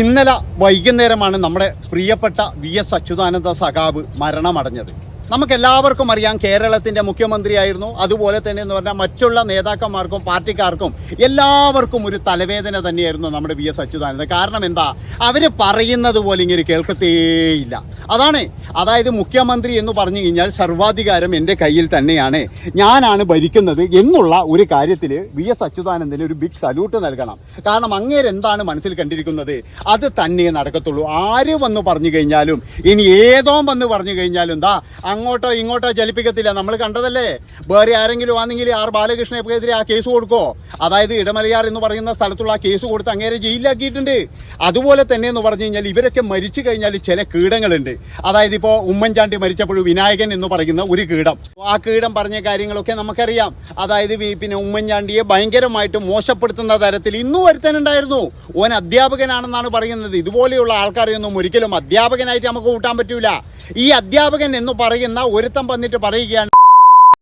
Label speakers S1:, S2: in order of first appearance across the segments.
S1: ഇന്നലെ വൈകുന്നേരമാണ് നമ്മുടെ പ്രിയപ്പെട്ട വി എസ് അച്യുതാനന്ദ സഖാവ് മരണമടഞ്ഞത്. നമുക്ക് എല്ലാവർക്കും അറിയാം കേരളത്തിന്റെ മുഖ്യമന്ത്രിയായിരുന്നു. അതുപോലെ തന്നെ എന്ന് പറഞ്ഞാൽ മറ്റുള്ള നേതാക്കന്മാർക്കും പാർട്ടിക്കാർക്കും എല്ലാവർക്കും ഒരു തലവേദന തന്നെയായിരുന്നു നമ്മുടെ വി എസ് അച്യുതാനന്ദൻ. കാരണം എന്താ? അവർ പറയുന്നത് പോലെ ഇങ്ങനെ കേൾക്കത്തേയില്ല. അതാണ്. അതായത് മുഖ്യമന്ത്രി എന്ന് പറഞ്ഞു കഴിഞ്ഞാൽ സർവാധികാരം എന്റെ കയ്യിൽ തന്നെയാണ്. ഞാനാണ് ഭരിക്കുന്നത് എന്നുള്ള ഒരു കാര്യത്തിൽ വി എസ് അച്യുതാനന്ദന് ഒരു ബിഗ് സല്യൂട്ട് നൽകണം. കാരണം അങ്ങേരെന്താണ് മനസ്സിൽ കണ്ടിരിക്കുന്നത്? അത് തന്നെ നടക്കത്തുള്ളൂ. ആര് വന്ന് പറഞ്ഞു കഴിഞ്ഞാലും ഇനി ഏതോ വന്ന് പറഞ്ഞു കഴിഞ്ഞാലും എന്താ അങ്ങോട്ടോ ഇങ്ങോട്ടോ ചലിപ്പിക്കത്തില്ല. നമ്മൾ കണ്ടതല്ലേ? വേറെ ആരെങ്കിലും ആണെങ്കിൽ ആർ ബാലകൃഷ്ണനെതിരെ ആ കേസ് കൊടുക്കോ? അതായത് ഇടമലയാർ എന്ന് പറയുന്ന സ്ഥലത്തുള്ള ആ കേസ് കൊടുത്ത് അങ്ങേരെ ജയിലിലാക്കിയിട്ടുണ്ട്. അതുപോലെ തന്നെ എന്ന് പറഞ്ഞു കഴിഞ്ഞാൽ ഇവരൊക്കെ മരിച്ചു കഴിഞ്ഞാൽ ചില കീടങ്ങളുണ്ട്. അതായത് ഇപ്പോൾ ഉമ്മൻചാണ്ടി മരിച്ചപ്പോൾ വിനായകൻ എന്ന് പറയുന്ന ഒരു കീടം. ആ കീടം പറഞ്ഞ കാര്യങ്ങളൊക്കെ നമുക്കറിയാം. അതായത് പിന്നെ ഉമ്മൻചാണ്ടിയെ ഭയങ്കരമായിട്ട് മോശപ്പെടുത്തുന്ന തരത്തിൽ ഇന്നും ഒരുത്തനുണ്ടായിരുന്നു ഓൻ അധ്യാപകനാണെന്നാണ് പറയുന്നത്. ഇതുപോലെയുള്ള ആൾക്കാരെയൊന്നും ഒരിക്കലും അധ്യാപകനായിട്ട് നമുക്ക് കൂട്ടാൻ പറ്റൂല. ഈ അധ്യാപകൻ എന്ന് പറയുന്ന ഒരുത്തം വന്നിട്ട് പറയുകയാണ്.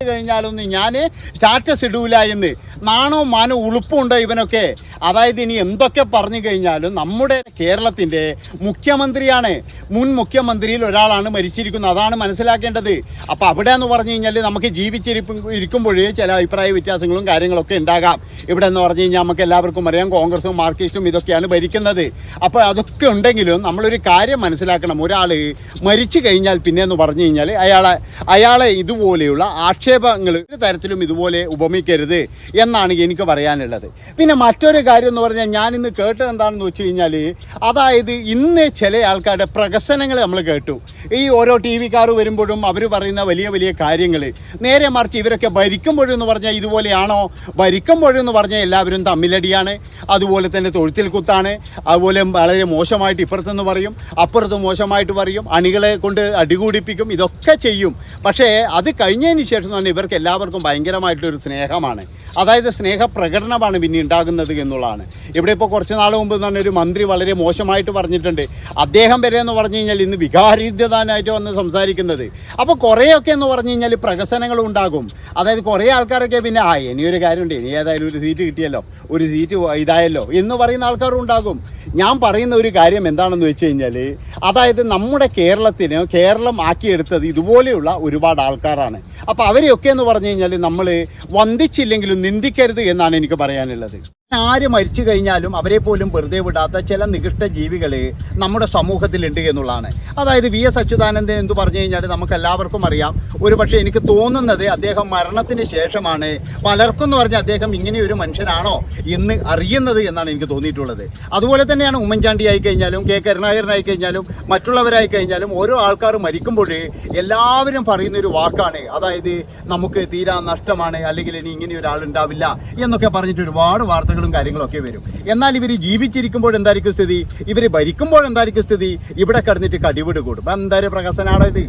S1: കഴിഞ്ഞാലൊന്നും ഞാൻ സ്റ്റാറ്റസ് ഇടൂല എന്ന്. നാണോ മാനോ ഉളുപ്പുണ്ടോ ഇവനൊക്കെ? അതായത് ഇനി എന്തൊക്കെ പറഞ്ഞു കഴിഞ്ഞാലും നമ്മുടെ കേരളത്തിന്റെ മുഖ്യമന്ത്രിയാണ്. മുൻ മുഖ്യമന്ത്രിയിൽ ഒരാളാണ് മരിച്ചിരിക്കുന്നത്. അതാണ് മനസ്സിലാക്കേണ്ടത്. അപ്പോൾ അവിടെ എന്ന് പറഞ്ഞു കഴിഞ്ഞാൽ നമുക്ക് ജീവിച്ചിരിപ്പ് ഇരിക്കുമ്പോഴേ ചില അഭിപ്രായ വ്യത്യാസങ്ങളും കാര്യങ്ങളൊക്കെ ഉണ്ടാകാം. ഇവിടെ എന്ന് പറഞ്ഞു കഴിഞ്ഞാൽ നമുക്ക് എല്ലാവർക്കും അറിയാം കോൺഗ്രസും മാർക്സിസ്റ്റും ഇതൊക്കെയാണ് ഭരിക്കുന്നത്. അപ്പോൾ അതൊക്കെ ഉണ്ടെങ്കിലും നമ്മളൊരു കാര്യം മനസ്സിലാക്കണം. ഒരാൾ മരിച്ചു കഴിഞ്ഞാൽ പിന്നെ എന്ന് പറഞ്ഞു കഴിഞ്ഞാൽ അയാളെ അയാളെ ഇതുപോലെയുള്ള ആക്ഷേപങ്ങൾ ഒരു തരത്തിലും ഇതുപോലെ ഉപമിക്കരുത്. എന്നാണ് എനിക്ക് പറയാനുള്ളത്. പിന്നെ മറ്റൊരു കാര്യം എന്ന് പറഞ്ഞാൽ ഞാൻ ഇന്ന് കേട്ടത് എന്താണെന്ന് വെച്ച് കഴിഞ്ഞാൽ അതായത് ഇന്ന് ചില ആൾക്കാരുടെ പ്രകസനങ്ങൾ നമ്മൾ കേട്ടു. ഈ ഓരോ ടി വിക്കാർ വരുമ്പോഴും അവർ പറയുന്ന വലിയ വലിയ കാര്യങ്ങൾ നേരെ മറിച്ച് ഇവരൊക്കെ ഭരിക്കുമ്പോഴെന്ന് പറഞ്ഞാൽ ഇതുപോലെയാണോ? ഭരിക്കുമ്പോഴെന്ന് പറഞ്ഞാൽ എല്ലാവരും തമ്മിലടിയാണ്. അതുപോലെ തന്നെ തൊഴുത്തിൽ കുത്താണ്. അതുപോലെ വളരെ മോശമായിട്ട് ഇപ്പുറത്തുനിന്ന് പറയും. അപ്പുറത്ത് മോശമായിട്ട് പറയും. അണികളെ കൊണ്ട് അടികൂടിപ്പിക്കും. ഇതൊക്കെ ചെയ്യും. പക്ഷേ അത് കഴിഞ്ഞതിന് ശേഷം തന്നെ ഇവർക്ക് എല്ലാവർക്കും ഭയങ്കരമായിട്ടൊരു സ്നേഹമാണ്. അതായത് സ്നേഹപ്രകടനമാണ് പിന്നെ ഉണ്ടാകുന്നത് എന്നുള്ളതാണ്. ഇവിടെ ഇപ്പോൾ കുറച്ച് നാൾ മുമ്പ് തന്നെ ഒരു മന്ത്രി വളരെ മോശമായിട്ട് പറഞ്ഞിട്ടുണ്ട്. അദ്ദേഹം വരെ എന്ന് പറഞ്ഞു കഴിഞ്ഞാൽ ഇന്ന് വികാരിദ്യതാനായിട്ട് വന്ന് സംസാരിക്കുന്നത്. അപ്പോൾ കുറേയൊക്കെ എന്ന് പറഞ്ഞു കഴിഞ്ഞാൽ പ്രകസനങ്ങൾ ഉണ്ടാകും. അതായത് കുറേ ആൾക്കാരൊക്കെ പിന്നെ ആ ഇനിയൊരു കാര്യമുണ്ട്. ഇനി ഏതായാലും ഒരു സീറ്റ് കിട്ടിയല്ലോ. ഒരു സീറ്റ് ഇതായല്ലോ എന്ന് പറയുന്ന ആൾക്കാരും ഉണ്ടാകും. ഞാൻ പറയുന്ന ഒരു കാര്യം എന്താണെന്ന് വെച്ച് കഴിഞ്ഞാൽ അതായത് നമ്മുടെ കേരളത്തിന് കേരളം ആക്കിയെടുത്തത് ഇതുപോലെയുള്ള ഒരുപാട് ആൾക്കാരാണ്. അപ്പോൾ അവരെയൊക്കെ എന്ന് പറഞ്ഞു കഴിഞ്ഞാൽ നമ്മൾ വന്ദിച്ചില്ലെങ്കിലും നിന്ദിക്കരുത് എന്നാണ് എനിക്ക് പറയാനുള്ളത്. ആര് മരിച്ചു കഴിഞ്ഞാലും അവരെ പോലും വെറുതെ വിടാത്ത ചില നികൃഷ്ട ജീവികൾ നമ്മുടെ സമൂഹത്തിലുണ്ട് എന്നുള്ളതാണ്. അതായത് വി എസ് അച്യുതാനന്ദൻ എന്ന് പറഞ്ഞു കഴിഞ്ഞാൽ നമുക്ക് എല്ലാവർക്കും അറിയാം. ഒരു പക്ഷേ എനിക്ക് തോന്നുന്നത് അദ്ദേഹം മരണത്തിന് ശേഷമാണ്. പലർക്കും എന്ന് പറഞ്ഞാൽ അദ്ദേഹം ഇങ്ങനെ ഒരു മനുഷ്യനാണോ എന്ന് അറിയുന്നത് എന്നാണ് എനിക്ക് തോന്നിയിട്ടുള്ളത്. അതുപോലെ തന്നെയാണ് ഉമ്മൻചാണ്ടി ആയി കഴിഞ്ഞാലും കെ കരുണാകരനായി കഴിഞ്ഞാലും മറ്റുള്ളവരായി കഴിഞ്ഞാലും ഓരോ ആൾക്കാർ മരിക്കുമ്പോൾ എല്ലാവരും പറയുന്ന ഒരു വാക്കാണ്. അതായത് നമുക്ക് തീരാ നഷ്ടമാണ് അല്ലെങ്കിൽ ഇനി ഇങ്ങനെ ഒരാൾ ഉണ്ടാവില്ല എന്നൊക്കെ പറഞ്ഞിട്ട് ഒരുപാട് വാർത്തകളും കാര്യങ്ങളൊക്കെ വരും. എന്നാൽ ഇവർ ജീവിച്ചിരിക്കുമ്പോൾ എന്തായിരിക്കും സ്ഥിതി? ഇവർ ഭരിക്കുമ്പോൾ എന്തായിരിക്കും സ്ഥിതി? ഇവിടെ കടന്നിട്ട് കടിവിട് കൂടും. എന്തൊരു പ്രകസനമാണോ ഇത്?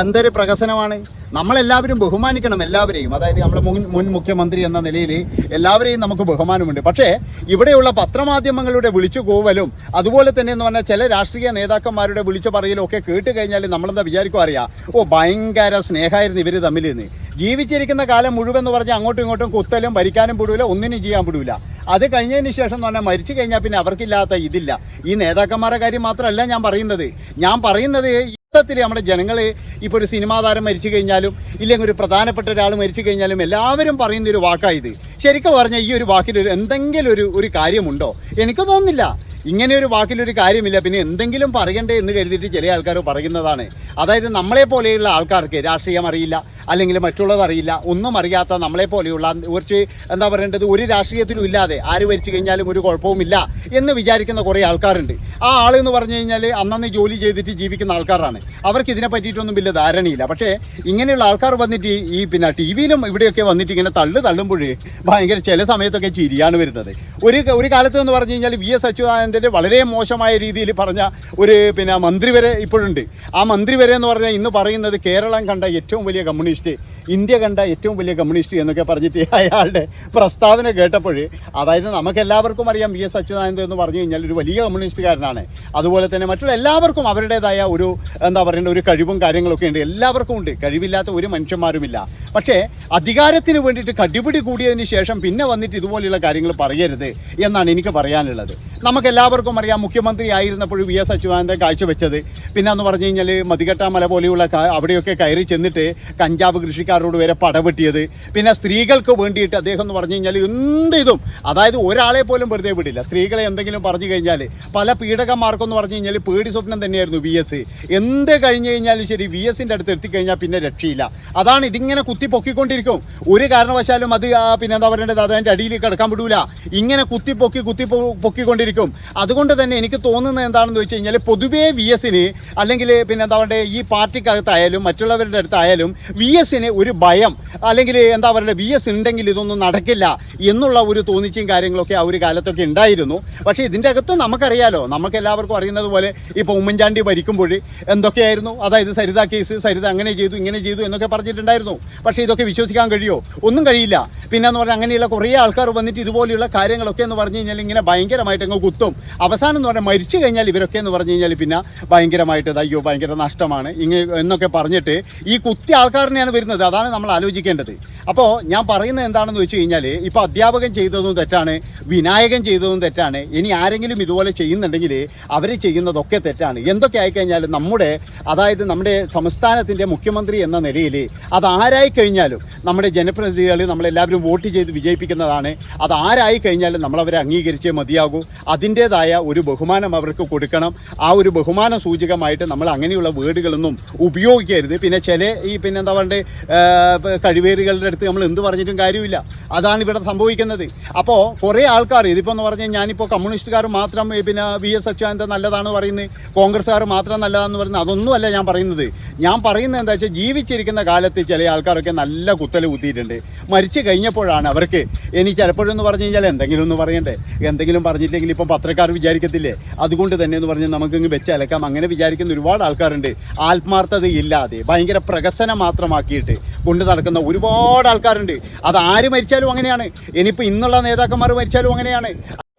S1: എന്തൊരു പ്രകസനമാണ് നമ്മളെല്ലാവരും ബഹുമാനിക്കണം എല്ലാവരെയും. അതായത് നമ്മുടെ മുൻ മുൻ മുഖ്യമന്ത്രി എന്ന നിലയിൽ എല്ലാവരെയും നമുക്ക് ബഹുമാനമുണ്ട്. പക്ഷേ ഇവിടെയുള്ള പത്രമാധ്യമങ്ങളുടെ വിളിച്ചു കൂവലും അതുപോലെ തന്നെ എന്ന് പറഞ്ഞാൽ ചില രാഷ്ട്രീയ നേതാക്കന്മാരുടെ വിളിച്ചു പറയലും ഒക്കെ കേട്ട് കഴിഞ്ഞാൽ നമ്മളെന്താ വിചാരിക്കും അറിയാം? ഓ ഭയങ്കര സ്നേഹമായിരുന്നു ഇവർ തമ്മിൽ നിന്ന് ജീവിച്ചിരിക്കുന്ന കാലം മുഴുവൻ എന്ന് പറഞ്ഞാൽ അങ്ങോട്ടും ഇങ്ങോട്ടും കുത്തലും ഭരിക്കാനും പെടൂല ഒന്നിനും ചെയ്യാൻ പെടൂല. അത് കഴിഞ്ഞതിന് ശേഷം എന്ന് പറഞ്ഞാൽ മരിച്ചു കഴിഞ്ഞാൽ പിന്നെ അവർക്കില്ലാത്ത ഇതില്ല. ഈ നേതാക്കന്മാരെ കാര്യം മാത്രമല്ല ഞാൻ പറയുന്നത്. ഞാൻ പറയുന്നത് യുദ്ധത്തിൽ നമ്മുടെ ജനങ്ങൾ ഇപ്പോൾ ഒരു സിനിമാ താരം മരിച്ചു കഴിഞ്ഞാലും ഇല്ലെങ്കിൽ ഒരു പ്രധാനപ്പെട്ട ഒരാൾ മരിച്ചു കഴിഞ്ഞാലും എല്ലാവരും പറയുന്ന ഒരു വാക്കായത് ശരിക്കും പറഞ്ഞാൽ ഈ ഒരു വാക്കിൽ ഒരു എന്തെങ്കിലും ഒരു ഒരു കാര്യമുണ്ടോ? എനിക്ക് തോന്നുന്നില്ല. ഇങ്ങനെ ഒരു വാക്കിലൊരു കാര്യമില്ല. പിന്നെ എന്തെങ്കിലും പറയണ്ടേ എന്ന് കരുതിയിട്ട് ചില ആൾക്കാർ പറയുന്നതാണ്. അതായത് നമ്മളെ പോലെയുള്ള ആൾക്കാർക്ക് രാഷ്ട്രീയം അറിയില്ല അല്ലെങ്കിൽ മറ്റുള്ളത് അറിയില്ല ഒന്നും അറിയാത്ത നമ്മളെ പോലെയുള്ള കുറച്ച് എന്താ പറയേണ്ടത് ഒരു രാഷ്ട്രീയത്തിലും ഇല്ലാതെ ആര് ഭരിച്ചു കഴിഞ്ഞാലും ഒരു കുഴപ്പവുമില്ല എന്ന് വിചാരിക്കുന്ന കുറേ ആൾക്കാരുണ്ട്. ആ ആൾ എന്ന് പറഞ്ഞു കഴിഞ്ഞാൽ അന്നന്ന് ജോലി ചെയ്തിട്ട് ജീവിക്കുന്ന ആൾക്കാരാണ്. അവർക്ക് ഇതിനെ പറ്റിയിട്ടൊന്നും വലിയ ധാരണയില്ല. പക്ഷേ ഇങ്ങനെയുള്ള ആൾക്കാർ വന്നിട്ട് ഈ- പിന്നെ ടി വിയിലും ഇവിടെയൊക്കെ വന്നിട്ട് ഇങ്ങനെ തള്ളു തള്ളുമ്പോഴേ ഭയങ്കര ചില സമയത്തൊക്കെ ചിരിയാണ് വരുന്നത്. ഒരു ഒരു കാലത്ത് എന്ന് പറഞ്ഞു കഴിഞ്ഞാൽ വി എസ് അച്യുതാനന്ദന്റെ വളരെ മോശമായ രീതിയിൽ പറഞ്ഞ ഒരു പിന്നെ മന്ത്രി വരെ ഇപ്പോഴുണ്ട്. ആ മന്ത്രി വരെ എന്ന് പറഞ്ഞാൽ ഇന്ന് പറയുന്നത് കേരളം കണ്ട ഏറ്റവും വലിയ കമ്മ്യൂണിസ്റ്റ് ഇന്ത്യ കണ്ട ഏറ്റവും വലിയ കമ്മ്യൂണിസ്റ്റ് എന്നൊക്കെ പറഞ്ഞിട്ട് അയാളുടെ പ്രസ്താവന കേട്ടപ്പോൾ അതായത് നമുക്ക് എല്ലാവർക്കും അറിയാം വി എസ് അച്യുതാനന്ദൻ എന്ന് പറഞ്ഞു കഴിഞ്ഞാൽ ഒരു വലിയ കമ്മ്യൂണിസ്റ്റുകാരനാണ്. അതുപോലെ തന്നെ മറ്റുള്ള എല്ലാവർക്കും അവരുടേതായ ഒരു എന്താ പറയേണ്ട ഒരു കഴിവും കാര്യങ്ങളൊക്കെ ഉണ്ട്. എല്ലാവർക്കും ഉണ്ട്. കഴിവില്ലാത്ത ഒരു മനുഷ്യന്മാരുമില്ല. പക്ഷേ അധികാരത്തിന് വേണ്ടിയിട്ട് കടിപിടി കൂടിയതിന് ശേഷം പിന്നെ വന്നിട്ട് ഇതുപോലെയുള്ള കാര്യങ്ങൾ പറയരുത് എന്നാണ് എനിക്ക് പറയാനുള്ളത്. നമുക്ക് എല്ലാവർക്കും അറിയാം മുഖ്യമന്ത്രി ആയിരുന്നപ്പോൾ വി എസ് അച്യുതാനന്ദൻ കാഴ്ചവെച്ചത്. പിന്നെ എന്ന് പറഞ്ഞു കഴിഞ്ഞാൽ മതികെട്ടാമല പോലെയുള്ള അവിടെയൊക്കെ കയറി ചെന്നിട്ട് കഞ്ചാവ് കൃഷിക്കാരോട് വരെ പടവെട്ടിയത്. പിന്നെ സ്ത്രീകൾക്ക് വേണ്ടിയിട്ട് അദ്ദേഹം എന്ന് പറഞ്ഞു കഴിഞ്ഞാൽ എന്ത് ഇതും. അതായത് ഒരാളെ പോലും വെറുതെ വിടില്ല. സ്ത്രീകളെ എന്തെങ്കിലും പറഞ്ഞു കഴിഞ്ഞാൽ പല പീഡകന്മാർക്കെന്ന് പറഞ്ഞു കഴിഞ്ഞാൽ പേടി സ്വപ്നം തന്നെയായിരുന്നു വി എസ് എന്ത് കഴിഞ്ഞു കഴിഞ്ഞാലും ശരി വി എസിന്റെ അടുത്ത് എത്തിക്കഴിഞ്ഞാൽ പിന്നെ രക്ഷയില്ല. അതാണ് ഇതിങ്ങനെ കുത്തി പൊക്കിക്കൊണ്ടിരിക്കും. ഒരു കാരണവശാലും അത് പിന്നെ എന്താ പറയേണ്ടത്? അത് അതിന്റെ അടിയിൽ കിടക്കാൻ വിടൂല. ഇങ്ങനെ കുത്തി പൊക്കി കുത്തി പൊക്കിക്കൊണ്ടിരിക്കും. അതുകൊണ്ട് തന്നെ എനിക്ക് തോന്നുന്നത് എന്താണെന്ന് വെച്ച് കഴിഞ്ഞാൽ പൊതുവേ വി എസിന് അല്ലെങ്കിൽ പിന്നെ എന്താ പറയുക ഈ പാർട്ടിക്കകത്തായാലും മറ്റുള്ളവരുടെ അടുത്തായാലും വി എസിന് ഒരു ഭയം അല്ലെങ്കിൽ എന്താ പറയുക വി എസ് ഉണ്ടെങ്കിൽ ഇതൊന്നും നടക്കില്ല എന്നുള്ള ഒരു തോന്നിച്ചും കാര്യങ്ങളൊക്കെ ആ ഒരു കാലത്തൊക്കെ ഉണ്ടായിരുന്നു. പക്ഷേ ഇതിന്റെ അകത്ത് നമുക്കറിയാലോ നമുക്ക് എല്ലാവർക്കും അറിയുന്നത് പോലെ ഇപ്പോൾ ഉമ്മൻചാണ്ടി ഭരിക്കുമ്പോൾ എന്തൊക്കെയായിരുന്നു? അതായത് സരിത കേസ് സരിത അങ്ങനെ ചെയ്തു ഇങ്ങനെ ചെയ്തു എന്നൊക്കെ പറഞ്ഞിട്ടുണ്ടായിരുന്നു. പക്ഷേ ഇതൊക്കെ വിശ്വസിക്കാൻ കഴിയുമോ ഒന്നും കഴിയില്ല. പിന്നെ എന്ന് പറഞ്ഞാൽ അങ്ങനെയുള്ള കുറേ ആൾക്കാർ വന്നിട്ട് ഇതുപോലെയുള്ള കാര്യങ്ങളൊക്കെ എന്ന് പറഞ്ഞു കഴിഞ്ഞാൽ ഇങ്ങനെ ഭയങ്കരമായിട്ട് അങ്ങ് കുത്തും. അവസാനം എന്ന് പറഞ്ഞാൽ മരിച്ചു കഴിഞ്ഞാൽ ഇവരൊക്കെ എന്ന് പറഞ്ഞു കഴിഞ്ഞാൽ പിന്നെ ഭയങ്കരമായിട്ട് അയ്യോ ഭയങ്കര നഷ്ടമാണ് ഇങ്ങനെ എന്നൊക്കെ പറഞ്ഞിട്ട് ഈ കുത്തി ആൾക്കാരനെയാണ് വരുന്നത്. അതാണ് നമ്മൾ ആലോചിക്കേണ്ടത്. അപ്പോൾ ഞാൻ പറയുന്നത് എന്താണെന്ന് വെച്ച് കഴിഞ്ഞാൽ ഇപ്പോൾ അധ്യാപകൻ ചെയ്തതും തെറ്റാണ് വിനായകൻ ചെയ്തതും തെറ്റാണ് ഇനി ആരെങ്കിലും ഇതുപോലെ ചെയ്യുന്നുണ്ടെങ്കിൽ അവർ ചെയ്യുന്നതൊക്കെ തെറ്റാണ്. എന്തൊക്കെ ആയിക്കഴിഞ്ഞാലും നമ്മുടെ അതായത് നമ്മുടെ സംസ്ഥാനത്തിന്റെ മുഖ്യമന്ത്രി എന്ന നിലയിൽ അത് കഴിഞ്ഞാലും നമ്മുടെ ജനപ്രതിനിധികൾ നമ്മളെല്ലാവരും വോട്ട് ചെയ്ത് വിജയിപ്പിക്കുന്നതാണ്. അത് കഴിഞ്ഞാലും നമ്മളവരെ അംഗീകരിച്ചേ മതിയാകൂ. അതിന്റേതായ ഒരു ബഹുമാനം അവർക്ക് കൊടുക്കണം. ആ ഒരു ബഹുമാന സൂചകമായിട്ട് നമ്മൾ അങ്ങനെയുള്ള വേർഡുകളൊന്നും ഉപയോഗിക്കരുത്. പിന്നെ ചില ഈ പിന്നെന്താ പറയേണ്ടത് കഴിവേറുകളുടെ അടുത്ത് നമ്മൾ എന്ത് പറഞ്ഞിട്ടും കാര്യമില്ല. അതാണ് ഇവിടെ സംഭവിക്കുന്നത്. അപ്പോൾ കുറേ ആൾക്കാർ ഇതിപ്പോൾ എന്ന് പറഞ്ഞാൽ ഞാനിപ്പോൾ കമ്മ്യൂണിസ്റ്റുകാർ മാത്രം പിന്നെ വി എസ് അച്യുതാനന്ദ നല്ലതാണ് പറയുന്നത് കോൺഗ്രസ്സുകാർ മാത്രം നല്ലതാണെന്ന് പറയുന്നത് അതൊന്നുമല്ല ഞാൻ പറയുന്നത്. ഞാൻ പറയുന്നത് എന്താ വെച്ചാൽ ജീവിച്ചിരിക്കുന്ന കാലത്ത് ചില ആൾക്കാരൊക്കെ നല്ല കുത്തൽ കുത്തിയിട്ടുണ്ട്. മരിച്ചു കഴിഞ്ഞപ്പോഴാണ് അവർക്ക് ഇനി ചിലപ്പോഴെന്ന് പറഞ്ഞു കഴിഞ്ഞാൽ എന്തെങ്കിലും ഒന്ന് പറയണ്ടേ? എന്തെങ്കിലും പറഞ്ഞില്ലെങ്കിൽ ഇപ്പം പത്രക്കാർ വിചാരിക്കത്തില്ലേ? അതുകൊണ്ട് തന്നെ എന്ന് പറഞ്ഞാൽ നമുക്കിങ്ങ് വെച്ചലക്കാം അങ്ങനെ വിചാരിക്കുന്ന ഒരുപാട് ആൾക്കാരുണ്ട്. ആത്മാർത്ഥതയില്ലാതെ ഭയങ്കര പ്രകസനം മാത്രമാക്കിയിട്ട് കൊണ്ട് നടക്കുന്ന ഒരുപാട് ആൾക്കാരുണ്ട്. അത് ആര് മരിച്ചാലും അങ്ങനെയാണ്. ഇനിയിപ്പോൾ ഇന്നുള്ള നേതാക്കന്മാർ മരിച്ചാലും അങ്ങനെയാണ്.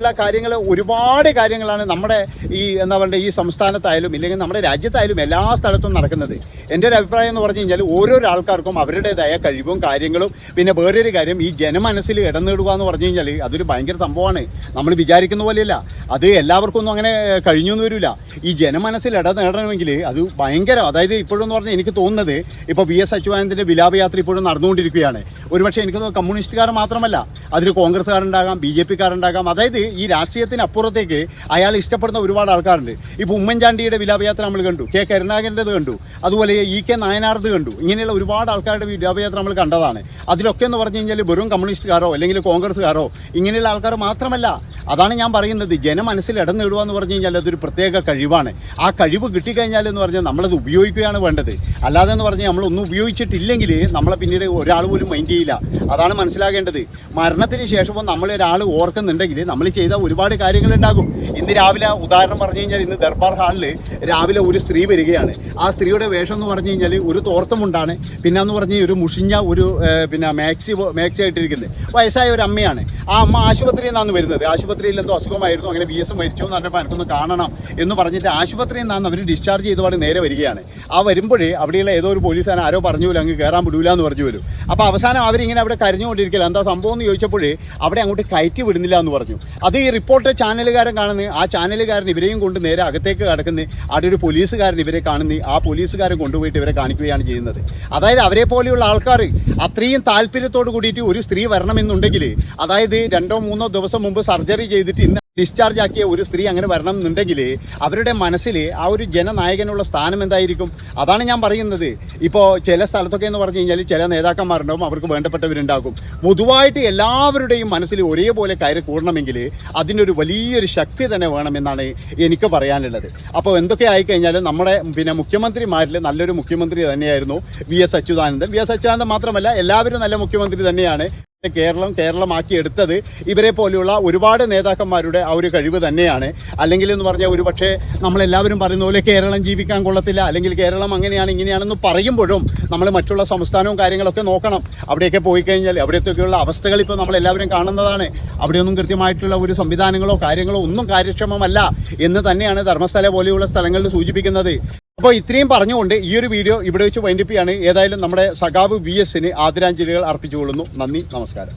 S1: ഉള്ള കാര്യങ്ങൾ ഒരുപാട് കാര്യങ്ങളാണ് നമ്മുടെ ഈ എന്താ പറയുക ഈ സംസ്ഥാനത്തായാലും ഇല്ലെങ്കിൽ നമ്മുടെ രാജ്യത്തായാലും എല്ലാ സ്ഥലത്തും നടക്കുന്നത്. എന്റെ ഒരു അഭിപ്രായം എന്ന് പറഞ്ഞു കഴിഞ്ഞാൽ ഓരോരോ ആൾക്കാർക്കും അവരുടേതായ കഴിവും കാര്യങ്ങളും പിന്നെ വേറൊരു കാര്യം ഈ ജനമനസ്സിൽ ഇടനേടുക എന്ന് പറഞ്ഞു കഴിഞ്ഞാൽ അതൊരു ഭയങ്കര സംഭവമാണ്. നമ്മൾ വിചാരിക്കുന്ന പോലെയല്ല. അത് എല്ലാവർക്കും ഒന്നും അങ്ങനെ കഴിഞ്ഞു എന്ന് വരില്ല ഈ ജനമനസ്സിൽ ഇടനേടണമെങ്കിൽ അത് ഭയങ്കര അതായത് ഇപ്പോഴെന്ന് പറഞ്ഞാൽ എനിക്ക് തോന്നുന്നത് ഇപ്പോൾ വി എസ് അച്യുതാനന്ദന്റെ വിലാപയാത്ര ഇപ്പോഴും നടന്നുകൊണ്ടിരിക്കുകയാണ്. ഒരുപക്ഷെ എനിക്ക് കമ്മ്യൂണിസ്റ്റുകാർ മാത്രമല്ല. അതിൽ കോൺഗ്രസ്സുകാരുണ്ടാകാം ബി ജെ പിക്കാരുണ്ടാകാം. അതായത് ഈ രാഷ്ട്രീയത്തിന് അപ്പുറത്തേക്ക് അയാൾ ഇഷ്ടപ്പെടുന്ന ഒരുപാട് ആൾക്കാരുണ്ട്. ഇപ്പോൾ ഉമ്മൻചാണ്ടിയുടെ വിലാപയാത്ര നമ്മൾ കണ്ടു കെ കരുണാകരന്റെത് കണ്ടു അതുപോലെ ഇ കെ നായനാർത് കണ്ടു. ഇങ്ങനെയുള്ള ഒരുപാട് ആൾക്കാരുടെ വിലാപയാത്ര നമ്മൾ കണ്ടതാണ്. അതിലൊക്കെ എന്ന് പറഞ്ഞു കഴിഞ്ഞാൽ വെറും കമ്മ്യൂണിസ്റ്റുകാരോ അല്ലെങ്കിൽ കോൺഗ്രസ്സുകാരോ ഇങ്ങനെയുള്ള ആൾക്കാർ മാത്രമല്ല. അതാണ് ഞാൻ പറയുന്നത് ജനമനസ്സിൽ ഇടം നേടുക എന്ന് പറഞ്ഞു കഴിഞ്ഞാൽ അതൊരു പ്രത്യേക കഴിവാണ്. ആ കഴിവ് കിട്ടിക്കഴിഞ്ഞാൽ എന്ന് പറഞ്ഞാൽ നമ്മളത് ഉപയോഗിക്കുകയാണ് വേണ്ടത്. അല്ലാതെ എന്ന് പറഞ്ഞാൽ നമ്മളൊന്നും ഉപയോഗിച്ചിട്ടില്ലെങ്കിൽ നമ്മളെ പിന്നീട് ഒരാൾ പോലും മൈൻഡ് ചെയ്യില്ല. അതാണ് മനസ്സിലാകേണ്ടത്. മരണത്തിന് ശേഷവും നമ്മളൊരാൾ ഓർക്കുന്നുണ്ടെങ്കിൽ നമ്മൾ ചെയ്ത ഒരുപാട് കാര്യങ്ങൾ ഉണ്ടാകും ഇന്ന് രാവിലെ ഉദാഹരണം പറഞ്ഞു കഴിഞ്ഞാൽ ഇന്ന് ദർബാർ ഹാളിൽ രാവിലെ ഒരു സ്ത്രീ വരികയാണ്. ആ സ്ത്രീയുടെ വേഷം എന്ന് പറഞ്ഞു കഴിഞ്ഞാൽ ഒരു തോർത്തമുണ്ടാണ് പിന്നെ എന്ന് പറഞ്ഞ് ഒരു മുഷിഞ്ഞ ഒരു പിന്നെ മാക്സി മാക്സി ആയിട്ടിരിക്കുന്നത് വയസ്സായ ഒരു അമ്മയാണ്. ആ അമ്മ ആശുപത്രിയിൽ നിന്നാണ് വരുന്നത്. ആശുപത്രിയിൽ എന്തോ അസുഖമായിരുന്നു. അങ്ങനെ ബി എസ് മരിച്ചു എന്ന് പറഞ്ഞപ്പോൾ എനിക്കൊന്ന് കാണണം എന്ന് പറഞ്ഞിട്ട് ആശുപത്രിയിൽ നിന്നാണ് അവർ ഡിസ്ചാർജ് ചെയ്തപാട് നേരെ വരികയാണ്. ആ വരുമ്പോഴേ അവിടെയുള്ള ഏതോ ഒരു പോലീസുകാരൻ ആരോ പറഞ്ഞു പോലും അങ്ങ് കയറാൻ വിടൂല എന്ന് പറഞ്ഞു വരും അപ്പോൾ അവസാനം അവരിങ്ങനെ അവിടെ കരഞ്ഞുകൊണ്ടിരിക്കില്ല എന്താ സംഭവം എന്ന് ചോദിച്ചപ്പോഴേ അവിടെ അങ്ങോട്ട് കയറ്റി വിടുന്നില്ല എന്ന് പറഞ്ഞു. അത് ഈ റിപ്പോർട്ടർ ചാനലുകാരൻ കാണുന്നത് ആ ചാനലുകാരൻ ഇവരെയും കൊണ്ട് നേരെ അകത്തേക്ക് കടക്കുന്നത് അവിടെ ഒരു പോലീസുകാരൻ ഇവരെ കാണുന്നു ആ പോലീസുകാരൻ കൊണ്ടുപോയിട്ട് ഇവരെ കാണിക്കുകയാണ് ചെയ്യുന്നത്. അതായത് അവരെ പോലെയുള്ള ആൾക്കാർ അത്രയും താല്പര്യത്തോട് കൂടിയിട്ട് ഒരു സ്ത്രീ വരണമെന്നുണ്ടെങ്കിൽ അതായത് രണ്ടോ മൂന്നോ ദിവസം മുമ്പ് സർജറി ചെയ്തിട്ട് ഇന്ന് ഡിസ്ചാർജ് ആക്കിയ ഒരു സ്ത്രീ അങ്ങനെ വരണം എന്നുണ്ടെങ്കിൽ അവരുടെ മനസ്സിൽ ആ ഒരു ജനനായകനുള്ള സ്ഥാനം എന്തായിരിക്കും? അതാണ് ഞാൻ പറയുന്നത്. ഇപ്പോൾ ചില സ്ഥലത്തൊക്കെ എന്ന് പറഞ്ഞു കഴിഞ്ഞാൽ ചില നേതാക്കന്മാരുണ്ടാവും അവർക്ക് വേണ്ടപ്പെട്ടവരുണ്ടാകും. പൊതുവായിട്ട് എല്ലാവരുടെയും മനസ്സിൽ ഒരേപോലെ കയറി കൂടണമെങ്കിൽ അതിനൊരു വലിയൊരു ശക്തി തന്നെ വേണമെന്നാണ് എനിക്ക് പറയാനുള്ളത്. അപ്പോൾ എന്തൊക്കെ ആയിക്കഴിഞ്ഞാലും നമ്മുടെ പിന്നെ മുഖ്യമന്ത്രിമാരിൽ നല്ലൊരു മുഖ്യമന്ത്രി തന്നെയായിരുന്നു V S Achuthanandan. V S Achuthanandan മാത്രമല്ല എല്ലാവരും നല്ല മുഖ്യമന്ത്രി തന്നെയാണ്. കേരളം കേരളമാക്കി എടുത്തത് ഇവരെ പോലെയുള്ള ഒരുപാട് നേതാക്കന്മാരുടെ ആ ഒരു കഴിവ് തന്നെയാണ്. അല്ലെങ്കിൽ എന്ന് പറഞ്ഞാൽ ഒരു പക്ഷേ നമ്മളെല്ലാവരും പറയുന്ന പോലെ കേരളം ജീവിക്കാൻ കൊള്ളത്തില്ല അല്ലെങ്കിൽ കേരളം അങ്ങനെയാണ് ഇങ്ങനെയാണെന്ന് പറയുമ്പോഴും നമ്മൾ മറ്റുള്ള സംസ്ഥാനവും കാര്യങ്ങളൊക്കെ നോക്കണം. അവിടെയൊക്കെ പോയി കഴിഞ്ഞാൽ അവിടത്തൊക്കെയുള്ള അവസ്ഥകൾ ഇപ്പോൾ നമ്മളെല്ലാവരും കാണുന്നതാണ്. അവിടെയൊന്നും കൃത്യമായിട്ടുള്ള ഒരു സംവിധാനങ്ങളോ കാര്യങ്ങളോ ഒന്നും കാര്യക്ഷമമല്ല എന്ന് തന്നെയാണ് ധർമ്മസ്ഥല പോലെയുള്ള സ്ഥലങ്ങളിൽ സൂചിപ്പിക്കുന്നത്. അപ്പോൾ ഇത്രയും പറഞ്ഞുകൊണ്ട് ഈ ഒരു വീഡിയോ ഇവിടെ വെച്ച് വൈൻഡിപ്പിയാണ് ഏതായാലും നമ്മുടെ സഖാവ് വി എസിന് ആദരാഞ്ജലികൾ അർപ്പിച്ചുകൊള്ളുന്നു. നന്ദി നമസ്കാരം.